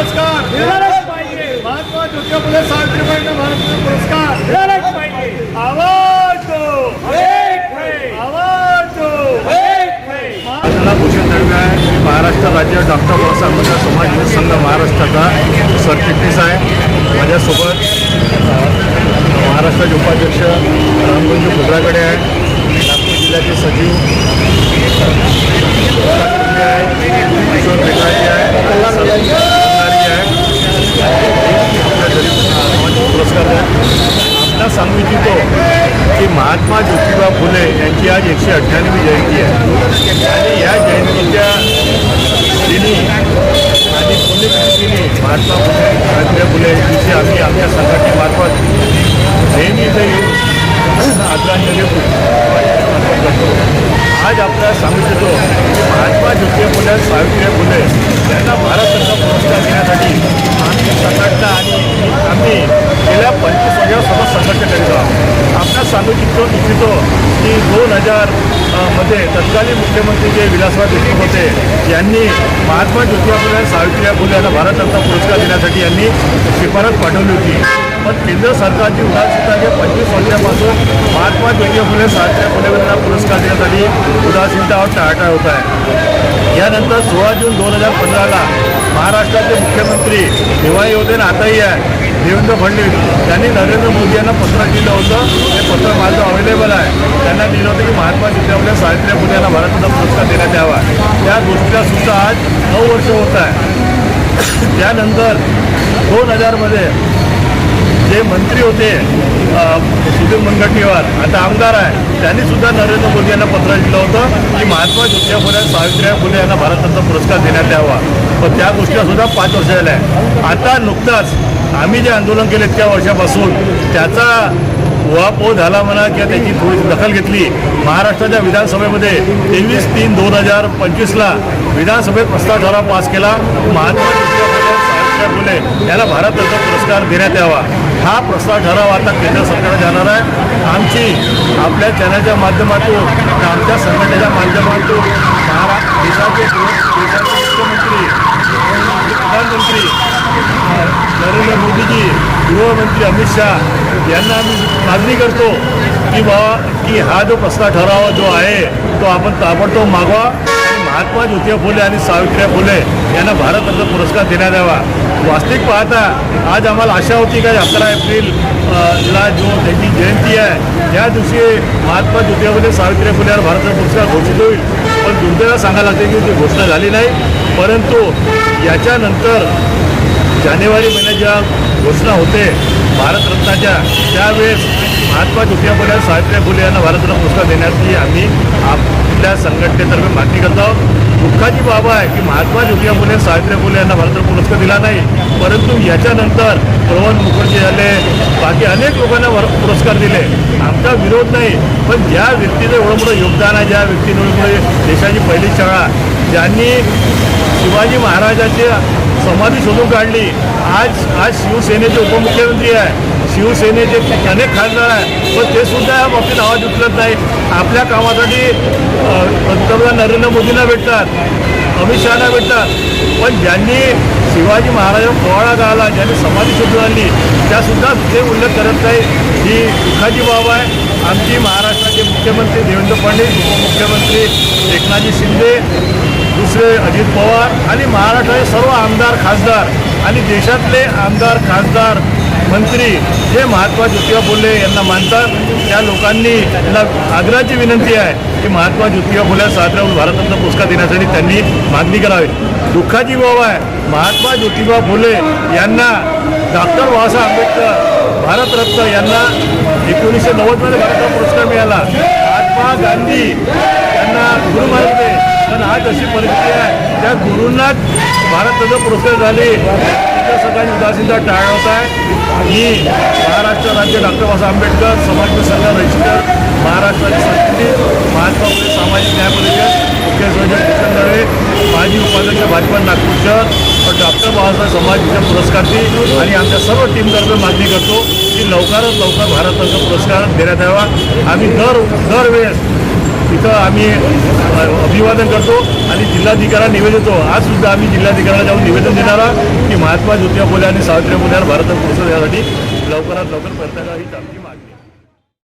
पुरस्कार. मिळालाच पाहिजे. आवाज दो. एक है. आवाज दो. एक है. मला भूषण दळवे आहे. महाराष्ट्र राज्य डॉक्टर बाबासाहेब आंबेडकर समाज युवक संघ महाराष्ट्राचा सरचिटणीस आहे. माझ्यासोबत महाराष्ट्राचे उपाध्यक्ष रामगंज खोबराकडे आहे. नागपूर जिल्ह्याचे सचिव आहे. किशोर बेकाळी आहे. पुरस्कार आपला सांगू इच्छितो की महात्मा ज्योतिबा फुले यांची आज एकशे अठ्ठ्याण्णवी जयंती आहे. आणि या जयंतीच्या दिनी आणि पुण्यतिथीने महात्मा फुले सावित्रीबाई फुले यांची आम्ही आमच्या संघटनेमार्फत नेहमी येऊन आदरांजली करतो आज आपल्याला सांगू इच्छितो की महात्मा ज्योतिबा फुले सावित्रीबाई फुले त्यांना भारत रत्न पुरस्कार देण्यासाठी आम्ही संघटना आणि आम्ही गेल्या पंचवीस वर्षापासून संघर्ष करीत आहोत आपणास सांगू इच्छितो इच्छितो की दोन हजारमध्ये तत्कालीन मुख्यमंत्री जे विलासराव देशमुख होते यांनी महात्मा ज्योतिबा फुले आणि सावित्रीबाई फुले यांना भारतरत्न पुरस्कार देण्यासाठी यांनी शिफारस पाठवली होती. पण केंद्र सरकारची उदासीनता जे पंचवीस वर्षापासून महात्मा ज्योतिबा फुले सावित्रीबाई फुले यांना पुरस्कार देण्यासाठी उदासीनतावर टाळाटाळ होत आहे. यानंतर सोळा जून दोन हजार पंधराला महाराष्ट्राचे मुख्यमंत्री तेव्हाही होते आताही आहे. देवेंद्र फडणवीस. त्यांनी नरेंद्र मोदी यांना पत्र दिलं होतं. ते पत्र माझं अवेलेबल आहे. त्यांना दिलं होतं की महात्मा ज्योतिबा सावित्रीबाई फुले यांना भारताचा पुरस्कार देण्यात यावा. त्या गोष्टीला सुद्धा आज नऊ वर्ष होत आहे. त्यानंतर दोन हजारमध्ये जे मंत्री होते सुधीर मुनगंटीवार आता आमदार आहे त्यांनी सुद्धा नरेंद्र मोदी यांना पत्र लिहिलं होतं की महात्मा ज्योतिबा फुले सावित्रीबाई फुले यांना भारतरत्न पुरस्कार देण्यात यावा. पण त्या गोष्टीला सुद्धा पाच वर्ष झाल्या आहे आता नुकताच आम्ही जे आंदोलन केले त्या वर्षापासून त्याचा उहापोह झाला म्हणा किंवा त्याची थोडी दखल घेतली. महाराष्ट्राच्या विधानसभेमध्ये तेवीस तीन दोन हजार पंचवीसला विधानसभेत प्रस्ताव ठराव पास केला. महात्मा ज्योतिबा फुले सावित्रीबाई फुले याला भारतरत्न पुरस्कार देण्यात यावा. हा प्रस्ताव ठराव आता केंद्र सरकारने जाणार आहे. आमची आपल्या चॅनलच्या माध्यमातून आमच्या संघटनेच्या माध्यमातून देशाचे देशाचे मुख्यमंत्री प्रधानमंत्री नरेंद्र मोदीजी गृहमंत्री अमित शहा यांना आम्ही मागणी करतो की बाबा की हा जो प्रस्ताव ठराव जो आहे तो आपण ताबडतोब मागवा. महात्मा ज्योतिबा फुले आणि सावित्रीबाई फुले यांना भारतरत्न पुरस्कार देण्यात यावा. वास्तविक पाहता आज आम्हाला आशा होती का अकरा एप्रिल ला जो त्यांची जयंती आहे. त्या दिवशी महात्मा द्वितीयामध्ये सावित्री सावित्रीबाई फुले भारतरत्न पुरस्कार घोषित होईल. पण दुर्दैवा सांगायला लागते की ती घोषणा झाली नाही. परंतु याच्यानंतर जानेवारी महिन्यात ज्या घोषणा होते भारतरत्नाच्या त्यावेळेस महात्मा ज्योतिबा फुले सावित्रीबाई फुले यांना भारतरत्न पुरस्कार देण्याची आम्ही आपल्या संघटनेतर्फे मागणी करत आहोत. दुःखाची बाब आहे की महात्मा ज्योतिबा फुले सावित्रीबाई फुले यांना भारतरत्न पुरस्कार दिला नाही. परंतु याच्यानंतर प्रवन मुखर्जी झाले बाकी अनेक लोकांना भर पुरस्कार दिले. आमचा विरोध नाही पण ज्या व्यक्तीचं एवढं मोठं योगदान आहे ज्या व्यक्तीमुळे देशाची पहिली शाळा ज्यांनी शिवाजी महाराजांची समाधी शोधून काढली आज आज शिवसेनेचे उपमुख्यमंत्री आहे. शिवसेनेचे अनेक खासदार आहेत पण ते सुद्धा या बाबतीत आवाज उचलत नाही आपल्या कामासाठी पंतप्रधान नरेंद्र मोदींना भेटतात अमित शहाना भेटतात. पण ज्यांनी शिवाजी महाराजांना पोवाळा गाळला ज्यांनी समाधी शोधून आणली त्यासुद्धा ते उल्लेख करत नाही ही दुःखाची बाब आहे. आमची महाराष्ट्राचे मुख्यमंत्री देवेंद्र फडणवीस उपमुख्यमंत्री एकनाथजी शिंदे दुसरे अजित पवार आणि महाराष्ट्राचे सर्व आमदार खासदार आणि देशातले आमदार खासदार मंत्री जे महात्मा ज्योतिबा फुले यांना मानतात त्या लोकांनी त्यांना आग्रहाची विनंती आहे की महात्मा ज्योतिबा फुले साजरा भारतरत्न पुरस्कार देण्यासाठी त्यांनी मागणी करावी. दुःखाची बाब आहे महात्मा ज्योतिबा फुले यांना डॉक्टर बाबासाहेब आंबेडकर भारतरत्न यांना एकोणीसशे नव्वदमध्ये भारतरत्न पुरस्कार मिळाला. महात्मा गांधी यांना गुरु मानले पण आज अशी परिस्थिती आहे त्या गुरूंनाच भारतरत्न प्रोसेस झाले केंद्र सरकारने उदासीनता टाळवत आहे. मी महाराष्ट्र राज्य डॉक्टर बाबासाहेब आंबेडकर समाज संघ रजिस्टर महाराष्ट्राची संस्कृती महात्मा फुले सामाजिक न्याय परिषद मुख्य संयोजक किशन दळे माजी उपाध्यक्ष भाजपा नागपूर शहर डॉक्टर बाबासाहेब समाजच्या पुरस्कारची आणि आमच्या सर्व टीमतर्फे मागणी करतो की लवकरात लवकर भारताचा पुरस्कार देण्यात यावा. आम्ही दर दरवेळेस तिथं आम्ही अभिवादन करतो आणि जिल्हाधिकाऱ्यांना निवेदन देतो. आज सुद्धा आम्ही जिल्हाधिकाऱ्याला जाऊन निवेदन देणार आहोत की महात्मा ज्योतिबा फुले आणि सावित्रीबाई फुले भारतात पोहोचवण्यासाठी लवकरात लवकर प्रयत्न करावी